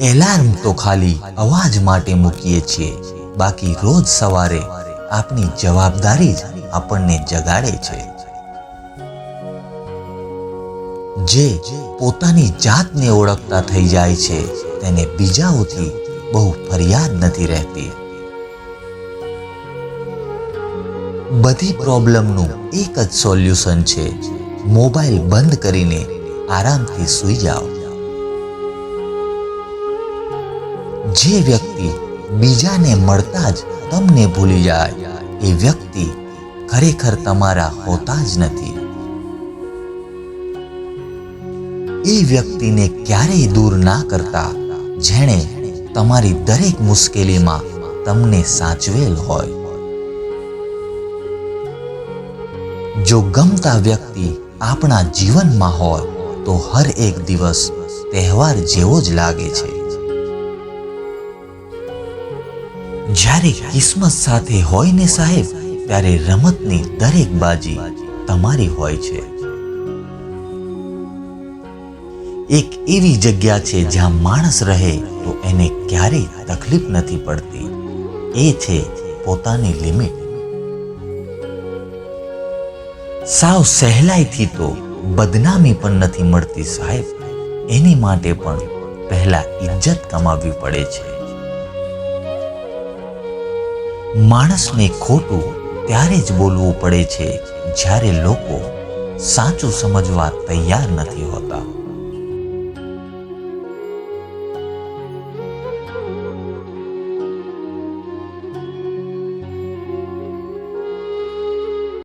Alarm તો ખાલી અવાજ માટે મૂકીએ છીએ. બાકી રોજ સવારે આપણી જવાબદારી જ આપણને જગાડે છે. જે પોતાની જાતને ઓળખતા થઈ જાય છે, તેને બીજાઓથી બહુ ફરિયાદ નથી રહેતી. બધી પ્રોબ્લેમનું એક જ સોલ્યુશન છે, મોબાઈલ બંધ કરીને આરામથી સૂઈ જાઓ. જે વ્યક્તિ બીજાને મળતા જ તમને ભૂલી જાય, એ વ્યક્તિ ખરેખર તમારા હોતા જ નથી. એ વ્યક્તિને ક્યારેય દૂર ના કરતા જેણે તમારી દરેક મુશ્કેલીમાં તમને સાચવેલ હોય. જો ગમતા વ્યક્તિ આપણા જીવનમાં હોય, તો હર એક દિવસ તહેવાર જેવો જ લાગે છે. જ્યારે કિસ્મત સાથે હોય ને સાહેબ, ત્યારે રમતની દરેક બાજી તમારી હોય છે. એક એવી જગ્યા છે જ્યાં માણસ રહે તો એને ક્યારેય તકલીફ નથી પડતી. એ છે પોતાની લિમિટ. સાવ સહેલાઈથી તો બદનામી પણ નથી મળતી સાહેબ. એની માટે પણ પહેલા ઇજ્જત કમાવવી પડે છે. માણસને ખોટું ત્યારે જ બોલવું પડે છે જ્યારે લોકો સાચું સમજવા તૈયાર નથી હોતા.